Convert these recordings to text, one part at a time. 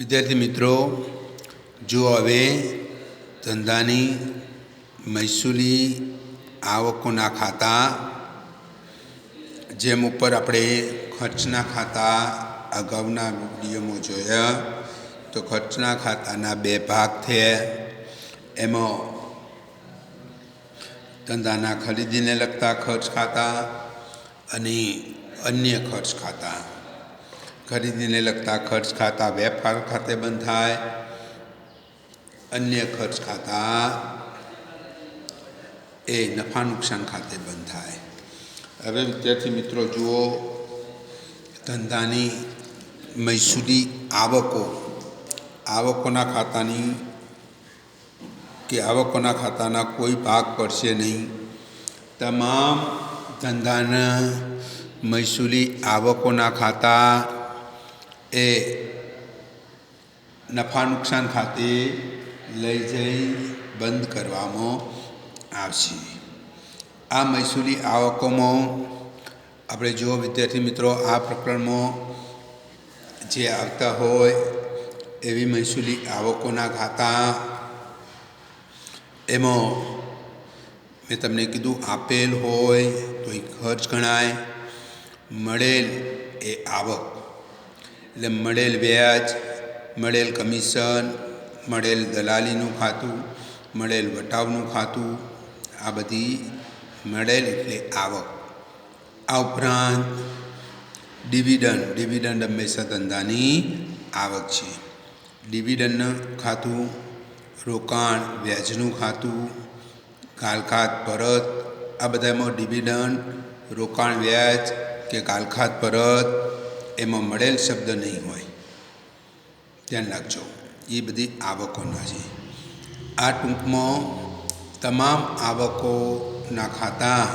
વિદ્યાર્થી મિત્રો જો હવે ધંધાની મહેસૂલી આવકોના ખાતા, જેમ ઉપર આપણે ખર્ચના ખાતા અગાઉના નિયમો જોયા, તો ખર્ચના ખાતાના બે ભાગ થયા. એમાં ધંધાના ખરીદીને લગતા ખર્ચ ખાતા અને અન્ય ખર્ચ ખાતા. ખરીદીને લગતા ખર્ચ ખાતા વેપાર ખાતે બંધ થાય અન્ય ખર્ચ ખાતા એ નફા નુકસાન ખાતે બંધ થાય હવે વિદ્યાર્થી મિત્રો જુઓ, ધંધાની મહેસૂલી આવકો, આવકોના ખાતાની કે આવકોના ખાતાના કોઈ ભાગ પડશે નહીં. તમામ ધંધાના મહેસૂલી આવકોના ખાતા એ નફા નુકસાન ખાતે લઈ જઈ બંધ કરવામાં આવશે. આ મહેસૂલી આવકોમાં આપણે જો વિદ્યાર્થી મિત્રો, આ પ્રકરણમાં જે આવતા હોય એવી મહેસૂલી આવકોના ખાતા એમાં મેં તમને કીધું, આપેલ હોય તો એ ખર્ચ ગણાય. મળેલ એ આવક એટલે મળેલ વ્યાજ, મળેલ કમિશન, મળેલ દલાલીનું ખાતું, મળેલ વટાવનું ખાતું, આ બધી મળેલ એટલે આવક. આ ઉપરાંત ડિવિડન્ડ ડિવિડન્ડ હંમેશા ધંધાની આવક છે. ડિવિડન્ડનું ખાતું, રોકાણ, વ્યાજનું ખાતું ગાલખાત પરત, આ બધામાં ડિવિડન્ડ, રોકાણ વ્યાજ કે ગાલખાત પરત એમાં મળેલ શબ્દ નહીં હોય. ધ્યાન રાખજો. એ બધી આવકોના છે. આ ટૂંકમાં તમામ આવકોના ખાતા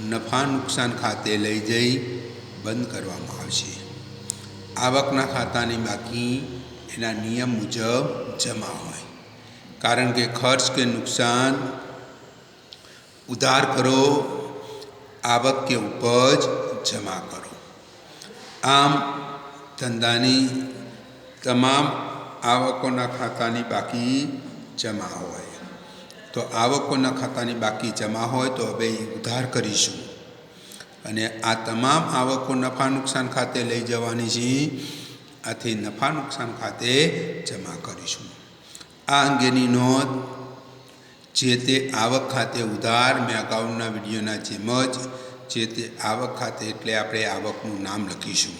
નફા નુકસાન ખાતે લઈ જઈ બંધ કરવામાં આવશે. આવકના ખાતાની બાકી એના નિયમ મુજબ જમા હોય. કારણ કે ખર્ચ કે નુકસાન ઉધાર કરો, આવક કે ઉપજ જમા કરો. આમ ધંધાની તમામ આવકોના ખાતાની બાકી જમા હોય. તો આવકોના ખાતાની બાકી જમા હોય તો હવે ઉધાર કરીશું. અને આ તમામ આવકો નફા નુકસાન ખાતે લઈ જવાની છે. આથી નફા નુકસાન ખાતે જમા કરીશું. આ અંગેની નોંધ જે તે આવક ખાતે ઉધાર મેં અગાઉના વિડીયોના જેમ જ જે તે આવક ખાતે એટલે આપણે આવકનું નામ લખીશું.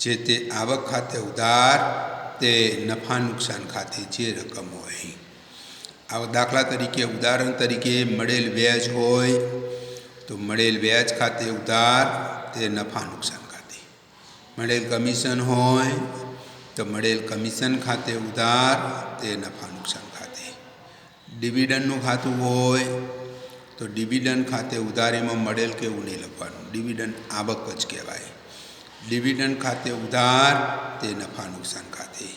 જે તે આવક ખાતે ઉધાર, તે નફા નુકસાન ખાતે જે રકમ હોય. આ દાખલા તરીકે, ઉદાહરણ તરીકે મળેલ વ્યાજ હોય, તો મળેલ વ્યાજ ખાતે ઉધાર, તે નફા નુકસાન ખાતે. મળેલ કમિશન હોય, તો મળેલ કમિશન ખાતે ઉધાર, તે નફા નુકસાન ખાતે. ડિવિડન્ડનું ખાતું હોય તો ડિવિડન્ડ ખાતે ઉધારીમાં મળેલ કે એવું નહીં લખવાનું? ડિવિડન્ડ આવક જ કહેવાય. ડિવિડન્ડ ખાતે ઉધાર, તે નફા નુકસાન ખાતે.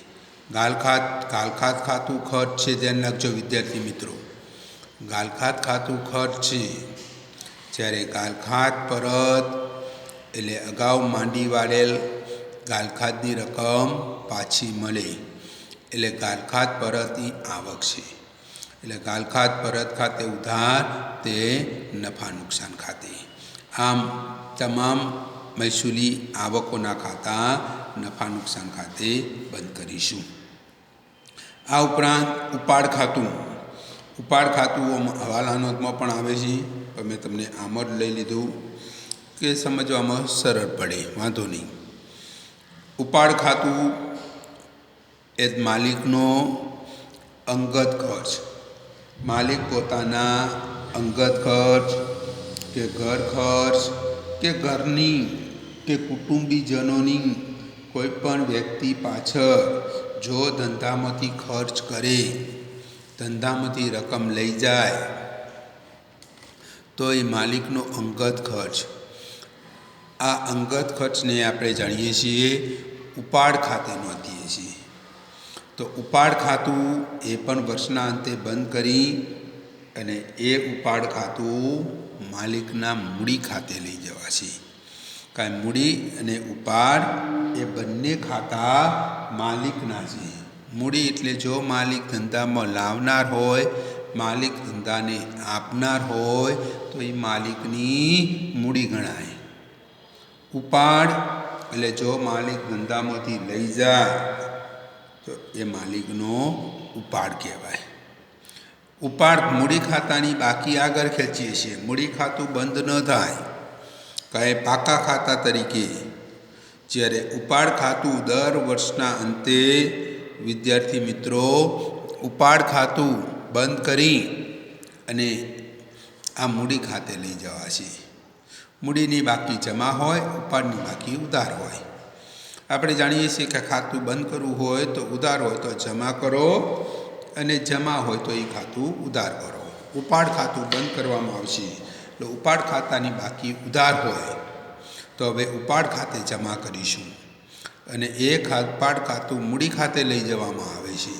ગાલખાત ગાલખાત ખાતું ખર્ચ છે ધ્યાન રાખજો વિદ્યાર્થી મિત્રો. ગાલખાત ખાતું ખર્ચ છે. જ્યારે ગાલખાત પરત, એટલે અગાઉ માંડી વાળેલ ગાલખાતની રકમ પાછી મળે. એટલે ગાલખાત પરતની આવક છે. એટલે ગાલખાત પરત ખાતે ઉધાર તે નફા નુકસાન ખાતે. આમ તમામ મહેસૂલી આવકોના ખાતા નફા નુકસાન ખાતે બંધ કરીશું. આ ઉપરાંત ઉપાડ ખાતું. ઉપાડ ખાતું હવાલા નોંધમાં પણ આવે છે. મેં તમને આમ જ લઈ લીધું કે સમજવામાં સરળ પડે, વાંધો નહીં. ઉપાડ ખાતું એ માલિકનો અંગત ખર્ચ. માલિક પોતાના અંગત ખર્ચ કે ઘર ખર્ચ કે ઘરની કે કુટુંબીજનોની કોઈ પણ વ્યક્તિ પાછળ જો ધંધામાંથી ખર્ચ કરે, ધંધામાંથી રકમ લઈ જાય, તો એ માલિકનો અંગત ખર્ચ. આ અંગત ખર્ચને આપણે જાણીએ છીએ ઉપાડ ખાતે છીએ તો ઉપાડ ખાતું એ પણ વર્ષના અંતે બંધ કરી અને એ ઉપાડ ખાતું માલિકના મૂડી ખાતે લઈ જવાશે. કારણ મૂડી અને ઉપાડ એ બંને ખાતા માલિકના છે. મૂડી એટલે જો માલિક ધંધામાં લાવનાર હોય, માલિક ધંધાને આપનાર હોય, તો એ માલિકની મૂડી ગણાય. ઉપાડ એટલે જો માલિક ધંધામાંથી લઈ જાય તો એ માલિકનો ઉપાડ કહેવાય. ઉપાડ મૂડી ખાતાની બાકી આગળ ખેંચીએ છીએ. મૂડી ખાતું બંધ ન થાય. કહે પાકા ખાતા તરીકે. જ્યારે ઉપાડ ખાતું દર વર્ષના અંતે વિદ્યાર્થી મિત્રો ઉપાડ ખાતું બંધ કરી અને આ મૂડી ખાતે લઈ જવા છે મૂડીની બાકી જમા હોય, ઉપાડની બાકી ઉધાર હોય. આપણે જાણીએ છીએ કે ખાતું બંધ કરવું હોય તો ઉધાર હોય તો જમા કરો અને જમા હોય તો એ ખાતું ઉધાર કરો. ઉપાડ ખાતું બંધ કરવામાં આવશે એટલે ઉપાડ ખાતાની બાકી ઉધાર હોય. તો હવે ઉપાડ ખાતે જમા કરીશું અને એ ઉપાડ ખાતું મૂડી ખાતે લઈ જવામાં આવે છે.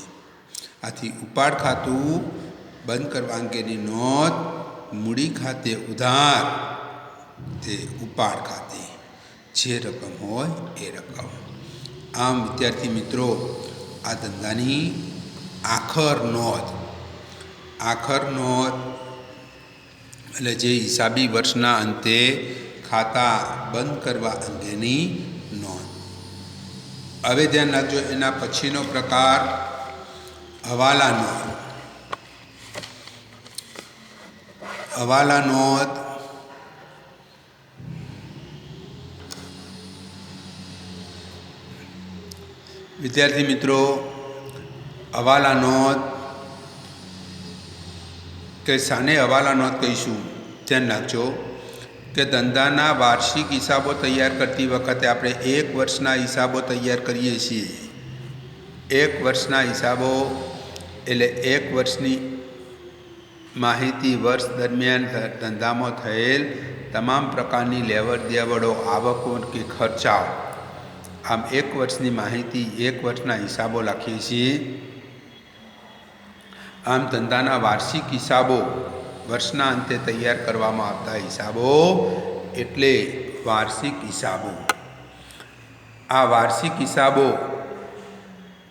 આથી ઉપાડ ખાતું બંધ કરવા અંગેની નોંધ મૂડી ખાતે ઉધાર તે ઉપાડ ખાતે. જે રકમ હોય એ રકમ. આમ વિદ્યાર્થી મિત્રો, આ ધંધાની આખર નોંધ આખર નોંધ એટલે જે હિસાબી વર્ષના અંતે ખાતા બંધ કરવા અંગેની નોંધ. હવે ધ્યાન રાખજો, એના પછીનો પ્રકાર, હવાલા નોંધ. હવાલા નોંધ વિદ્યાર્થી મિત્રો, હવાલા નોંધ કે સાને હવાલા નોંધ કહીશું, ધ્યાન રાખજો કે ધંધાના વાર્ષિક હિસાબો તૈયાર કરતી વખતે આપણે એક વર્ષના હિસાબો તૈયાર કરીએ છીએ. એક વર્ષના હિસાબો એટલે એક વર્ષની માહિતી વર્ષ દરમિયાન ધંધામાં થયેલ તમામ પ્રકારની લેવડ દેવડો આવકો કે ખર્ચાઓ. આમ એક વર્ષની માહિતી એક વર્ષના હિસાબો લખીએ છીએ. આમ ધંધાના વાર્ષિક હિસાબો વર્ષના અંતે તૈયાર કરવામાં આવતા હિસાબો એટલે વાર્ષિક હિસાબો. આ વાર્ષિક હિસાબો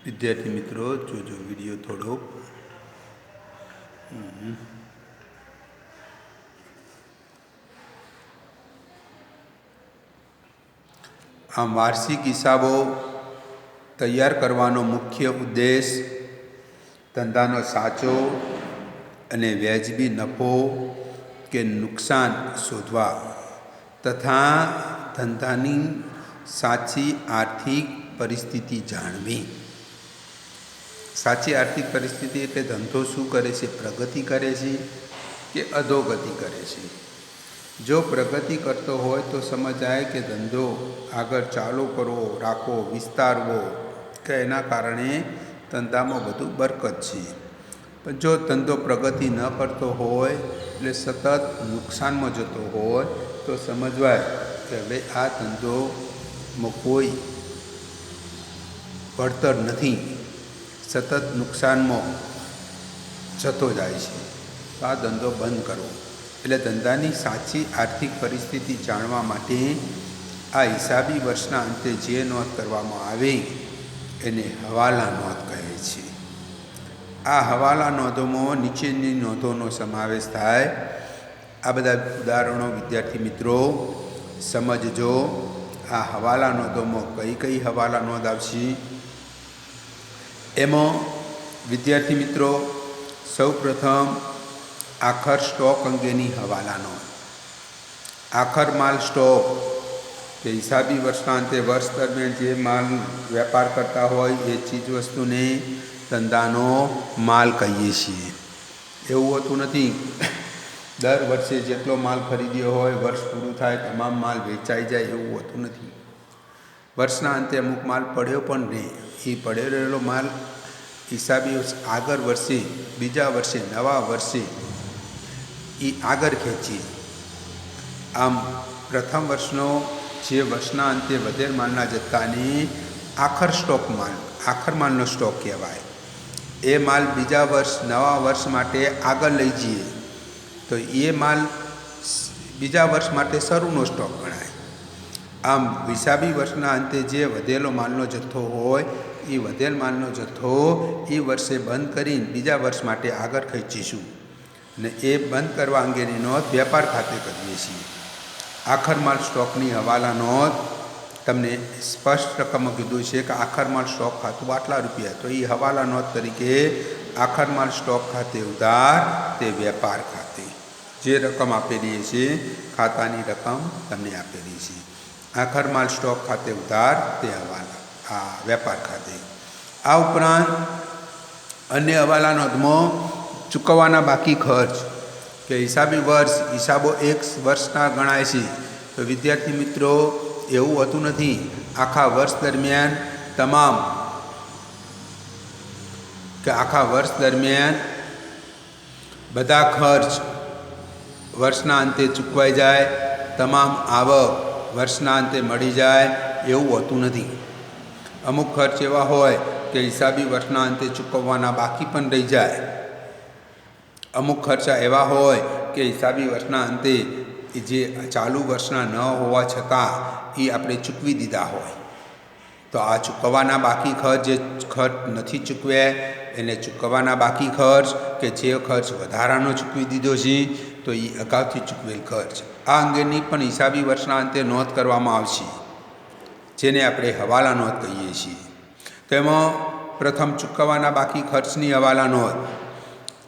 વિદ્યાર્થી મિત્રો જોજો વીડિયો થોડોક. આમ વાર્ષિક હિસાબો તૈયાર કરવાનો મુખ્ય ઉદ્દેશ ધંધાનો સાચો અને વ્યાજબી નફો કે નુકસાન શોધવા તથા ધંધાની સાચી આર્થિક પરિસ્થિતિ જાણવી. સાચી આર્થિક પરિસ્થિતિ એટલે ધંધો શું કરે છે? પ્રગતિ કરે છે કે અધોગતિ કરે છે? જો પ્રગતિ કરતો હોય તો સમજાય કે ધંધો આગળ ચાલુ કરવો, રાખવો, વિસ્તારવો કે એના કારણે ધંધામાં વધુ બરકત છે. પણ જો ધંધો પ્રગતિ ન કરતો હોય એટલે સતત નુકસાનમાં જતો હોય તો સમજવાય કે હવે આ ધંધોમાં કોઈ વળતર નથી. સતત નુકસાનમાં જતો જાય છે. તો આ ધંધો બંધ કરવો. એટલે ધંધાની સાચી આર્થિક પરિસ્થિતિ જાણવા માટે આ હિસાબી વર્ષના અંતે જે નોંધ કરવામાં આવે એને હવાલા નોંધ કહે છે. આ હવાલા નોંધોમાં નીચેની નોંધોનો સમાવેશ થાય. આ બધા ઉદાહરણો વિદ્યાર્થી મિત્રો સમજજો. આ હવાલા નોંધોમાં કઈ કઈ હવાલા નોંધ આવશે એમાં વિદ્યાર્થી મિત્રો સૌ પ્રથમ આખર સ્ટોક અંગેની હવાલાનો. આખર માલ સ્ટોક કે હિસાબી વર્ષના અંતે વર્ષ દરમિયાન જે માલ વેપાર કરતા હોય એ ચીજવસ્તુને ધંધાનો માલ કહીએ છીએ. એવું હોતું નથી. દર વર્ષે જેટલો માલ ખરીદ્યો હોય, વર્ષ પૂરું થાય, તમામ માલ વેચાઈ જાય એવું હોતું નથી. વર્ષના અંતે અમુક માલ પડ્યો પણ નહીં. એ પડ્યો રહેલો માલ હિસાબી આગળ વર્ષે, બીજા વર્ષે, નવા વર્ષે એ આગળ ખેંચીએ આમ પ્રથમ વર્ષનો જે વર્ષના અંતે વધેર માલના જથ્થાની આખર સ્ટોક માલ આખર માલનો સ્ટોક કહેવાય. એ માલ બીજા વર્ષ, નવા વર્ષ માટે આગળ લઈ જઈએ. તો એ માલ બીજા વર્ષ માટે શરૂનો સ્ટોક ગણાય. આમ વિસાબી વર્ષના અંતે જે વધેલો માલનો જથ્થો હોય એ વધેલ માલનો જથ્થો એ વર્ષે બંધ કરીને બીજા વર્ષ માટે આગળ ખેંચીશું. ને એ બંધ કરવા અંગેની નોંધ વેપાર ખાતે કરીએ છીએ. આખર માલ સ્ટોકની હવાલા નોંધ. તમને સ્પષ્ટ રકમ કીધું છે કે આખર માલ સ્ટોક ખાતું આટલા રૂપિયા. તો એ હવાલા નોંધ તરીકે આખર માલ સ્ટોક ખાતે ઉધાર તે વેપાર ખાતે. જે રકમ આપેલી છે, ખાતાની રકમ તમને આપેલી છે. આખર માલ સ્ટોક ખાતે ઉધાર તે હવાલા, આ વેપાર ખાતે. આ ઉપરાંત અન્ય હવાલા નોંધમાં ચૂકવવાના બાકી ખર્ચ. કે હિસાબી વર્ષ, હિસાબો એક વર્ષના ગણાય છે. તો વિદ્યાર્થી મિત્રો, એવું હોતું નથી. આખા વર્ષ દરમિયાન તમામ કે આખા વર્ષ દરમિયાન બધા ખર્ચ વર્ષના અંતે ચૂકવાઈ જાય. તમામ આવક વર્ષના અંતે મળી જાય. એવું હોતું નથી. અમુક ખર્ચ એવા હોય કે હિસાબી વર્ષના અંતે ચૂકવવાના બાકી પણ રહી જાય. અમુક ખર્ચા એવા હોય કે હિસાબી વર્ષના અંતે જે ચાલુ વર્ષના ન હોવા છતાં એ આપણે ચૂકવી દીધા હોય. તો આ ચૂકવવાના બાકી ખર્ચ જે ખર્ચ નથી ચૂકવે, એને ચૂકવવાના બાકી ખર્ચ કે જે ખર્ચ વધારાનો ચૂકવી દીધો છે, તો એ અગાઉથી ચૂકવેલ ખર્ચ. આ અંગેની પણ હિસાબી વર્ષના અંતે નોંધ કરવામાં આવશે, જેને આપણે હવાલા નોંધ કહીએ છીએ. તેમાં પ્રથમ ચૂકવવાના બાકી ખર્ચની હવાલા નોંધ.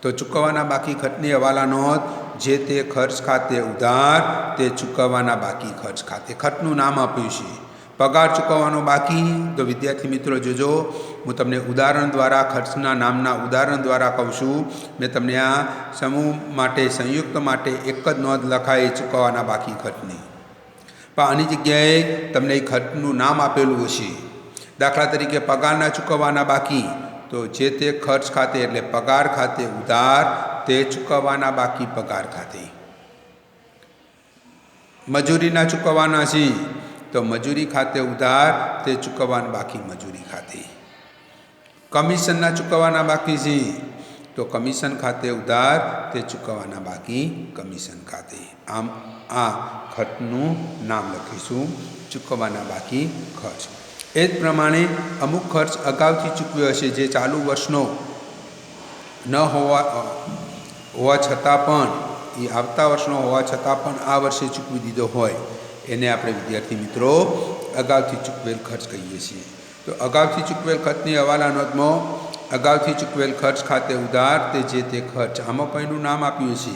તો ચૂકવવાના બાકી ખર્ચની હવાલા નોંધ, જે તે ખર્ચ ખાતે ઉધાર, તે ચૂકવવાના બાકી ખર્ચ ખાતે. ખર્ચનું નામ આપ્યું છે. પગાર ચૂકવવાનો બાકી? તો વિદ્યાર્થી મિત્રો જોજો, હું તમને ઉદાહરણ દ્વારા, ખર્ચના નામના ઉદાહરણ દ્વારા કહું છું. મેં તમને આ સમૂહ માટે, સંયુક્ત માટે એક જ નોંધ લખાય ચૂકવવાના બાકી ખર્ચની. પણ આની જગ્યાએ તમને એ ખર્ચનું નામ આપેલું હશે. દાખલા તરીકે પગારના ચૂકવવાના બાકી. તો જે તે ખર્ચ ખાતે એટલે પગાર ખાતે ઉધાર તે ચૂકવવાના બાકી પગાર ખાતે. મજૂરીના ચૂકવવાના છે તો મજૂરી ખાતે ઉધાર તે ચૂકવવાના બાકી મજૂરી ખાતે. કમિશનના ચૂકવવાના બાકી છે તો કમિશન ખાતે ઉધાર તે ચૂકવવાના બાકી કમિશન ખાતે. આમ આ ખર્ચનું નામ લખીશું, ચૂકવવાના બાકી ખર્ચ. એ જ પ્રમાણે અમુક ખર્ચ અગાઉથી ચૂકવ્યો હશે, જે ચાલુ વર્ષનો ન હોવા હોવા છતાં પણ, એ આવતા વર્ષનો હોવા છતાં પણ આ વર્ષે ચૂકવી દીધો હોય, એને આપણે વિદ્યાર્થી મિત્રો અગાઉથી ચૂકવેલ ખર્ચ કહીએ છીએ. તો અગાઉથી ચૂકવેલ ખર્ચની હવાલા નોંધમાં, અગાઉથી ચૂકવેલ ખર્ચ ખાતે ઉધાર તે જે તે ખર્ચ, આમાં કોઈનું નામ આપ્યું છે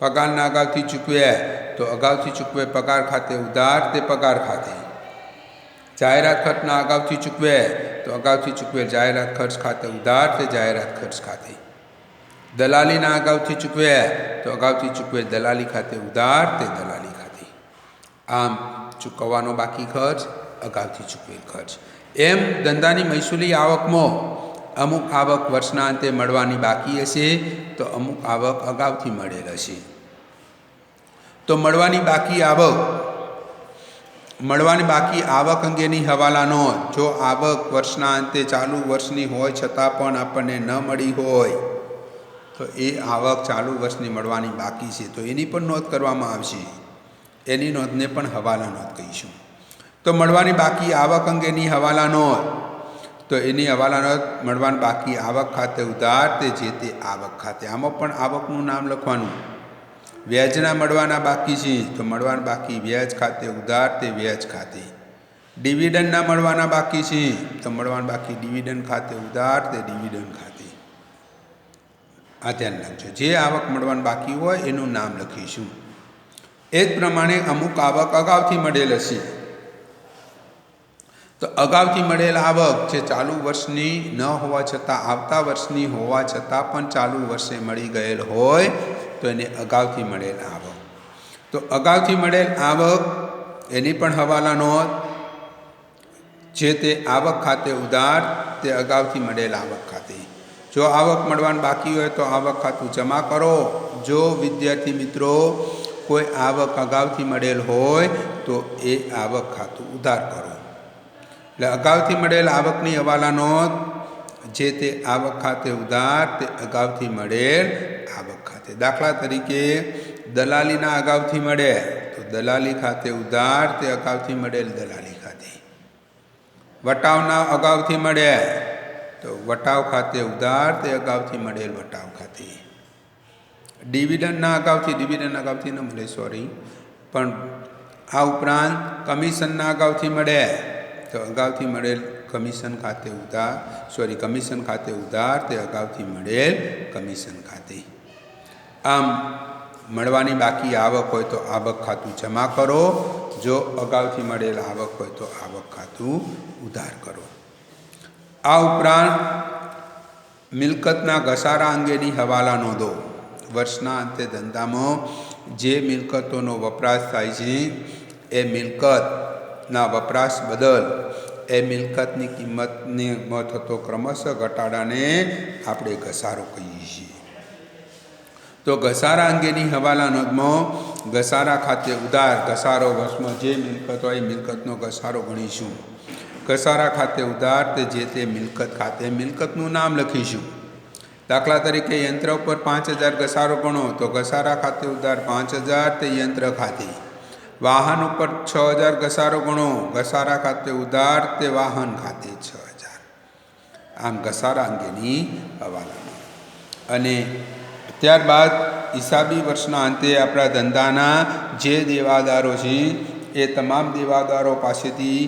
પગારના અગાઉથી ચૂકવ્યા, તો અગાઉથી ચૂકવે પગાર ખાતે ઉધાર તે પગાર ખાતે. જાહેરાત ખર્ચના અગાઉથી ચૂકવે, તો અગાઉથી ચૂકવેલ જાહેરાત ખર્ચ ખાતે ઉધાર તે જાહેરાત ખર્ચ ખાતે. દલાલીના અગાઉથી ચૂકવે, તો અગાઉથી ચૂકવેલ દલાલી ખાતે ઉધાર તે દલાલી ખાતે. આમ ચૂકવવાનો બાકી ખર્ચ, અગાઉથી ચૂકવેલ ખર્ચ. એમ ધંધાની મહેસૂલી આવકમાં. અમુક આવક વર્ષના અંતે મળવાની બાકી હશે, તો અમુક આવક અગાઉથી મળેલ હશે. તો મળવાની બાકી આવક મળવાની બાકી આવક અંગેની હવાલા નોંધ જો આવક વર્ષના અંતે ચાલુ વર્ષની હોય છતાં પણ આપણને ન મળી હોય, તો એ આવક ચાલુ વર્ષની મળવાની બાકી છે. તો એની પણ નોંધ કરવામાં આવશે. એની નોંધને પણ હવાલા નોંધ કહીશું. તો મળવાની બાકી આવક અંગેની હવાલા નોંધ તો એની હવાલા નોંધ મળવાની બાકી આવક ખાતે ઉધાર તે જે તે આવક ખાતે. આમાં પણ આવકનું નામ લખવાનું. વ્યાજના મળવાના બાકી છે, તો મળવાના બાકી વ્યાજ ખાતે ઉધાર તે વ્યાજ ખાતે. ડિવિડન્ડના મળવાના બાકી છે, તો મળવાના બાકી ડિવિડન્ડ ખાતે ઉધાર તે ડિવિડન્ડ ખાતે. આ ધ્યાન રાખજો. જે આવક મળવાનું બાકી હોય એનું નામ લખીશું. એ જ પ્રમાણે અમુક આવક અગાઉથી મળેલ હશે. તો અગાઉથી મળેલ આવક જે ચાલુ વર્ષની ન હોવા છતાં, આવતા વર્ષની હોવા છતાં પણ ચાલુ વર્ષે મળી ગયેલ હોય તો એને અગાઉથી મળેલ આવક. તો અગાઉથી મળેલ આવક એની પણ હવાલા નોંધ. જે તે આવક ખાતે ઉધાર, તે અગાઉથી મળેલ આવક ખાતે. જો આવક મળવાનું બાકી હોય તો આવક ખાતું જમા કરો. જો વિદ્યાર્થી મિત્રો કોઈ આવક અગાઉથી મળેલ હોય તો એ આવક ખાતું ઉધાર કરો. એટલે અગાઉથી મળેલ આવકની હવાલા નોંધ. જે તે આવક ખાતે ઉધાર, તે અગાઉથી મળેલ આવક દાખલા તરીકે દલાલીના અગાઉથી મળે, તો દલાલી ખાતે ઉધાર, તે અગાઉથી મળેલ દલાલી ખાતે. વટાવના અગાઉથી મળ્યા તો વટાવ ખાતે ઉધાર, તે અગાઉથી મળેલ વટાવ ખાતે. ડિવિડન્ડના અગાઉથી, ડિવિડન્ડ અગાઉથી ન મળે, સોરી. પણ આ ઉપરાંત કમિશનના અગાઉથી મળ્યા તો અગાઉથી મળેલ કમિશન ખાતે ઉધાર, સોરી, કમિશન ખાતે ઉધાર, તે અગાઉથી મળેલ કમિશન ખાતે. આમ મળવાની બાકી આવક હોય તો આવક ખાતું જમા કરો. જો અગાઉથી મળેલ આવક હોય તો આવક ખાતું ઉધાર કરો. આ ઉપરાંત મિલકતના ઘસારા અંગેની હવાલા નોંધો. વર્ષના અંતે ધંધામાં જે મિલકતોનો વપરાશ થાય છે, એ મિલકતના વપરાશ બદલ એ મિલકતની કિંમતને થતો ક્રમશઃ ઘટાડાને આપણે ઘસારો કહીએ છીએ. તો ઘસારા અંગેની હવાલા નોંધમાં ઘસારા ખાતે ઉધાર ઘસારો વર્ષમાં જે મિલકત હોય મિલકતનો ઘસારો ગણીશું. ઘસારા ખાતે ઉધાર તે જે તે મિલકત ખાતે મિલકતનું નામ લખીશું. દાખલા તરીકે યંત્ર ઉપર પાંચ હજાર ઘસારો ગણો તો ઘસારા ખાતે ઉધાર પાંચ હજાર તે યંત્ર ખાતે. વાહન ઉપર છ હજાર ઘસારો ગણો, ઘસારા ખાતે ઉધાર તે વાહન ખાતે છ હજાર. આમ ઘસારા અંગેની હવાલા અને ત્યારબાદ હિસાબી વર્ષના અંતે આપણા ધંધાના જે દેવાદારો છે, એ તમામ દેવાદારો પાસેથી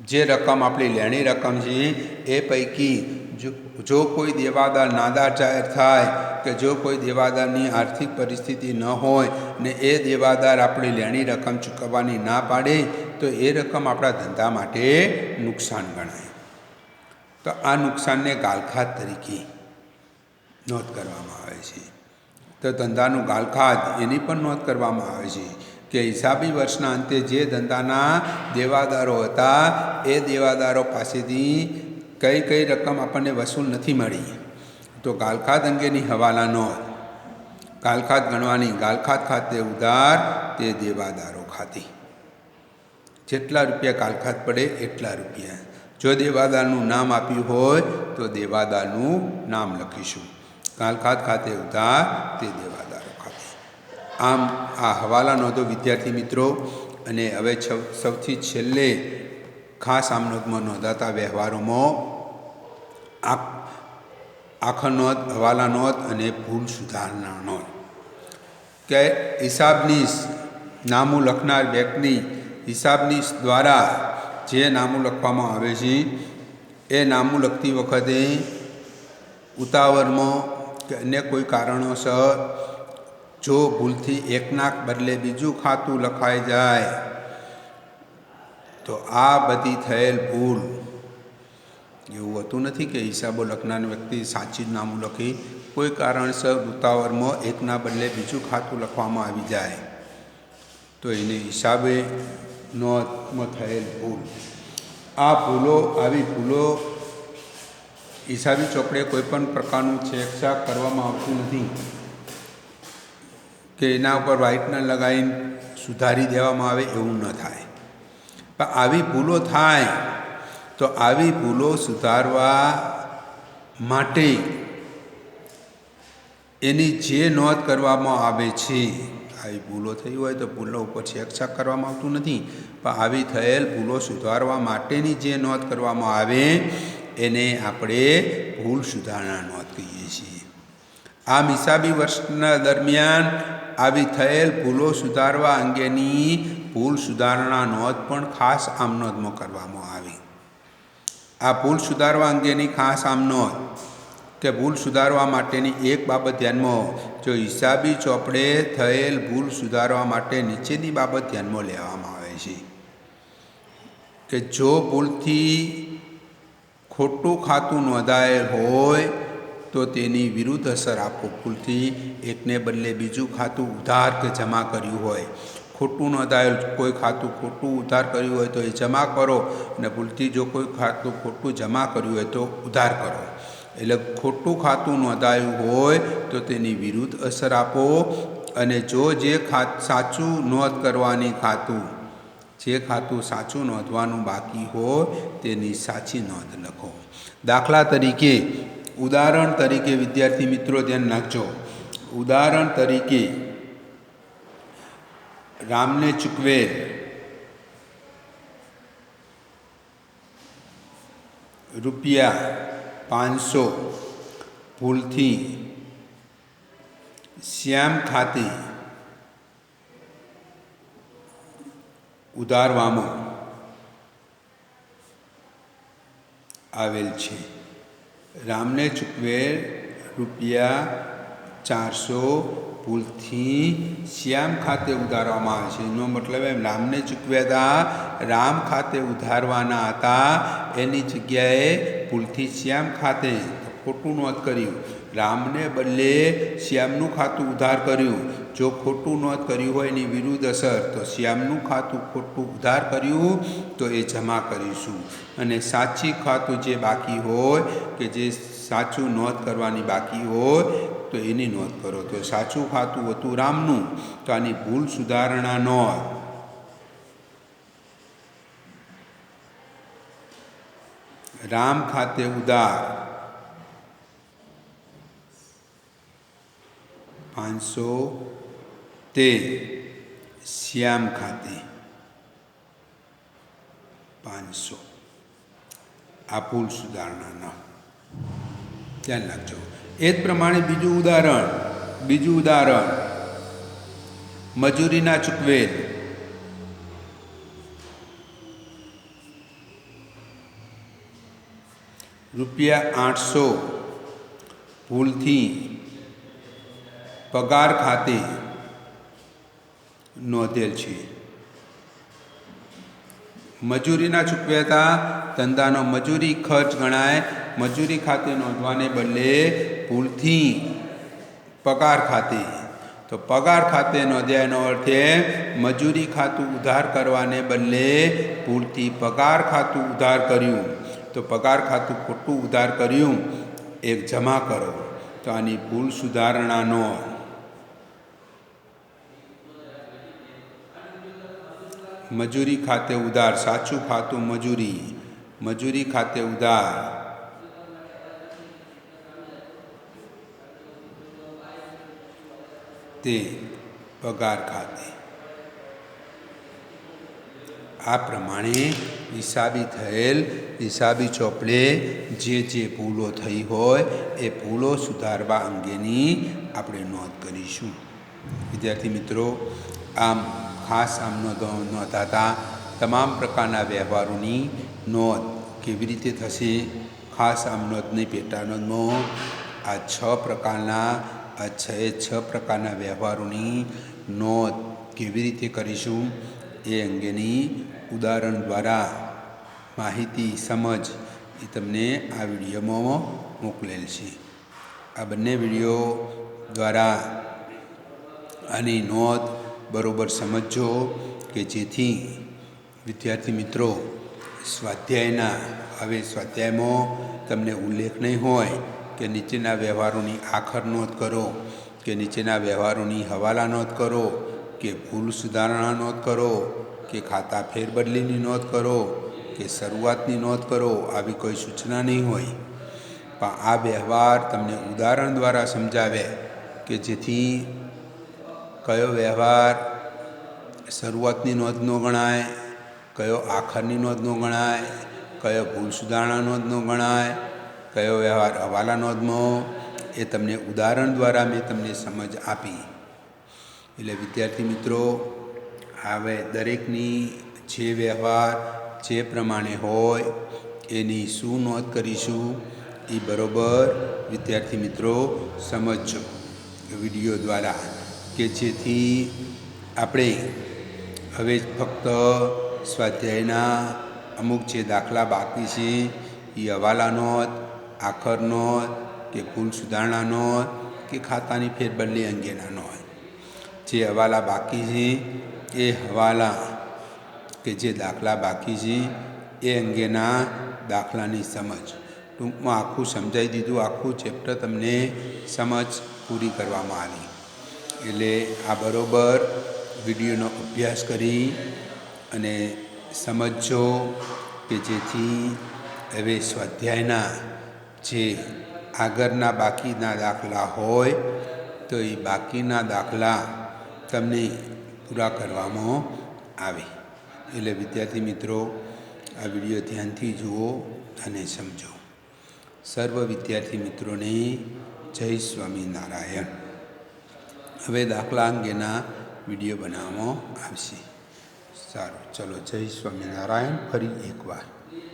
જે રકમ આપણી લેણી રકમ છે, એ પૈકી જો જો કોઈ દેવાદાર નાદાર જાહેર થાય કે જો કોઈ દેવાદારની આર્થિક પરિસ્થિતિ ન હોય ને એ દેવાદાર આપણી લેણી રકમ ચૂકવવાની ના પાડે, તો એ રકમ આપણા ધંધા માટે નુકસાન ગણાય. તો આ નુકસાનને ગાલખાત તરીકે નોંધ કરવામાં આવે છે. તો ધંધાનું ગાલખાત એની પણ નોંધ કરવામાં આવે છે કે હિસાબી વર્ષના અંતે જે ધંધાના દેવાદારો હતા, એ દેવાદારો પાસેથી કઈ કઈ રકમ આપણને વસૂલ નથી મળી. તો ગાલખાત અંગેની હવાલા નોંધ ગાલખાત ગણવાની ગાલખાત ખાતે ઉધાર તે દેવાદારો ખાતે. જેટલા રૂપિયા ગાલખાત પડે એટલા રૂપિયા. જો દેવાદારનું નામ આપ્યું હોય, તો દેવાદારનું નામ લખીશું. ગાલખાત ખાતે ઉધાર તે દેવાદારો ખાતે આમ આ હવાલા નોંધો વિદ્યાર્થી મિત્રો, અને હવે સૌથી છેલ્લે ખાસ આમનોંધમાં નોંધાતા વ્યવહારોમાં આ આખર નોંધ, હવાલા નોંધ અને ભૂલ સુધારણા નોંધ. કે હિસાબની નામું લખનાર વ્યક્તિ હિસાબની દ્વારા જે નામું લખવામાં આવે છે, એ નામું લખતી વખતે ઉતાવળમાં અન્ય કોઈ કારણોસર જો ભૂલથી એકનાક બદલે બીજું ખાતું લખાઈ જાય, તો આ બધી થયેલ ભૂલ. એવું હોતું નથી કે હિસાબો લખનાર વ્યક્તિ સાચી નામું લખી કોઈ કારણસર ઉતાવળમાં એકના બદલે બીજું ખાતું લખવામાં આવી જાય. તો એને હિસાબે નોંધમાં થયેલ ભૂલ. આ ભૂલો, આવી ભૂલો હિસાબી ચોપડે કોઈ પણ પ્રકારનું છેકછાક કરવામાં આવતું નથી કે એના ઉપર વ્હાઇટનર લગાવીને સુધારી દેવામાં આવે એવું ન થાય. પણ આવી ભૂલો થાય તો આવી ભૂલો સુધારવા માટે એની જે નોંધ કરવામાં આવે છે, આવી ભૂલો થઈ હોય તો ભૂલો ઉપર છેકછાક કરવામાં આવતું નથી. પણ આવી થયેલ ભૂલો સુધારવા માટેની જે નોંધ કરવામાં આવે એને આપણે ભૂલ સુધારણા નોંધ કહીએ છીએ. આમ હિસાબી વર્ષના દરમિયાન આવી થયેલ ભૂલો સુધારવા અંગેની ભૂલ સુધારણા નોંધ પણ ખાસ આમ નોંધમાં કરવામાં આવી. આ ભૂલ સુધારવા અંગેની ખાસ આમ નોંધ કે ભૂલ સુધારવા માટેની એક બાબત ધ્યાનમાં જો હિસાબી ચોપડે થયેલ ભૂલ સુધારવા માટે નીચેની બાબત ધ્યાનમાં લેવામાં આવે છે કે જો ભૂલથી ખોટું ખાતું નોંધાયેલ હોય તો તેની વિરુદ્ધ અસર આપો. ભૂલથી એકને બદલે બીજું ખાતું ઉધાર કે જમા કર્યું હોય. ખોટું નોંધાયેલ કોઈ ખાતું ખોટું ઉધાર કર્યું હોય તો એ જમા કરો અને ભૂલથી જો કોઈ ખાતું ખોટું જમા કર્યું હોય તો ઉધાર કરો. એટલે ખોટું ખાતું નોંધાયું હોય તો તેની વિરુદ્ધ અસર આપો અને જો જે ખા, સાચું નોંધ કરવાની ખાતું જે ખાતું સાચું નોંધવાનું બાકી હોય તેની સાચી નોંધ લખો. દાખલા તરીકે, ઉદાહરણ તરીકે, વિદ્યાર્થી મિત્રો ધ્યાન નાખજો ઉદાહરણ તરીકે, રામને ચૂકવેલ રૂપિયા પાંચસો ભૂલથી શ્યામ ખાતે ઉધારવામાં આવેલ છે. રામને ચૂકવેલ રૂપિયા ચારસો ભૂલથી શ્યામ ખાતે ઉધારવામાં આવે છે. એનો મતલબ એમ, રામને ચૂકવ્યા હતા રામ ખાતે ઉધારવાના હતા, એની જગ્યાએ ભૂલથી શ્યામ ખાતે ખોટું નોંધ કર્યું. રામને બદલે શ્યામનું ખાતું ઉધાર કર્યું. જો ખોટું નોંધ કર્યું હોય એની વિરુદ્ધ અસર, તો શ્યામનું ખાતું ખોટું ઉધાર કર્યું, તો એ જમા કરીશું. અને સાચી ખાતું જે બાકી હોય, કે જે સાચું નોંધ કરવાની બાકી હોય, તો એની નોંધ કરો. તો સાચું ખાતું હતું રામનું, તો આની ભૂલ સુધારણા નોંધ રામ ખાતે ઉધાર. પાંચસો તે શ્યામ ખાતે પાંચસો. આ ભૂલ સુધારણાના ધ્યાન રાખજો. એ જ પ્રમાણે બીજું ઉદાહરણ બીજું ઉદાહરણ. મજૂરીના ચૂકવેલ. રૂપિયા આઠસો ભૂલથી પગાર ખાતે નોંધેલ છે. મજૂરીના ચૂકવ્યા હતા ધંધાનો મજૂરી ખર્ચ ગણાય. મજૂરી ખાતે નોંધવાને બદલે ભૂલથી પગાર ખાતે. તો પગાર ખાતે નોંધ્યાનો અર્થે મજૂરી ખાતું ઉધાર કરવાને બદલે ભૂલથી પગાર ખાતું ઉધાર કર્યું. તો પગાર ખાતું ખોટું ઉધાર કર્યું. એક જમા કરો. તો આની ભૂલ સુધારણાનો મજૂરી ખાતે ઉધાર, સાચું ખાતું મજૂરી મજૂરી ખાતે ઉધાર. તે પગાર ખાતે. આ પ્રમાણે હિસાબી થયેલ, હિસાબી ચોપડે જે જે ભૂલો થઈ હોય, એ ભૂલો સુધારવા અંગેની આપણે નોંધ કરીશું. વિદ્યાર્થી મિત્રો, આમ ખાસ આમ નોંધો નોંધાતા તમામ પ્રકારના વ્યવહારોની નોંધ કેવી રીતે થશે? ખાસ આમ નોંધની આ છ પ્રકારના, આ છ, એ છ પ્રકારના વ્યવહારોની નોંધ કેવી રીતે કરીશું એ અંગેની ઉદાહરણ દ્વારા માહિતી, સમજ એ તમને આ વિડીયોમાં મોકલેલ છે. આ બંને વીડિયો દ્વારા આની નોંધ બરોબર સમજજો કે જેથી વિદ્યાર્થી મિત્રો સ્વાધ્યાયના હવે સ્વાધ્યાયમાં તમને ઉલ્લેખ નહીં હોય કે નીચેના વ્યવહારોની આખર નોંધ કરો, કે નીચેના વ્યવહારોની હવાલા નોંધ કરો, કે ભૂલ સુધારણા નોંધ કરો, કે ખાતા ફેરબદલીની નોંધ કરો, કે શરૂઆતની નોંધ કરો, આવી કોઈ સૂચના નહીં હોય. પણ આ વ્યવહાર તમને ઉદાહરણ દ્વારા સમજાવે કે જેથી કયો વ્યવહાર શરૂઆતની નોંધનો ગણાય, કયો આખરની નોંધનો ગણાય, કયો ભૂલ સુધારણા નોંધનો ગણાય, કયો વ્યવહાર હવાલા નોંધમાં એ તમને ઉદાહરણ દ્વારા મેં તમને સમજ આપી. એટલે વિદ્યાર્થી મિત્રો હવે દરેકની જે વ્યવહાર જે પ્રમાણે હોય, એની શું નોંધ કરીશું, એ બરોબર વિદ્યાર્થી મિત્રો સમજો વીડિયો દ્વારા. કે જેથી આપણે હવે ફક્ત સ્વાધ્યાયના અમુક જે દાખલા બાકી છે, એ હવાલાનો આખરનો કે ભૂલ સુધારણા નોંધ, કે ખાતાની ફેરબદલી અંગેના નોંધ. જે હવાલા બાકી છે, એ હવાલા કે જે દાખલા બાકી છે, એ અંગેના દાખલાની સમજ. ટૂંકમાં આખું સમજાવી દીધું, આખું ચેપ્ટર તમને સમજ પૂરી કરવામાં આવી. એટલે આ બરાબર વિડીયોનો અભ્યાસ કરી અને સમજજો કે જેથી હવે સ્વાધ્યાયના જે આગળના બાકીના દાખલા હોય, તો એ બાકીના દાખલા તમને પૂરા કરવામાં આવે. એટલે વિદ્યાર્થી મિત્રો, આ વીડિયો ધ્યાનથી જુઓ અને સમજો. સર્વ વિદ્યાર્થી મિત્રોને જય સ્વામિનારાયણ. હવે દાખલા અંગેના વીડિયો બનાવવામાં આવશે. સારું ચલો જય સ્વામિનારાયણ ફરી એકવાર.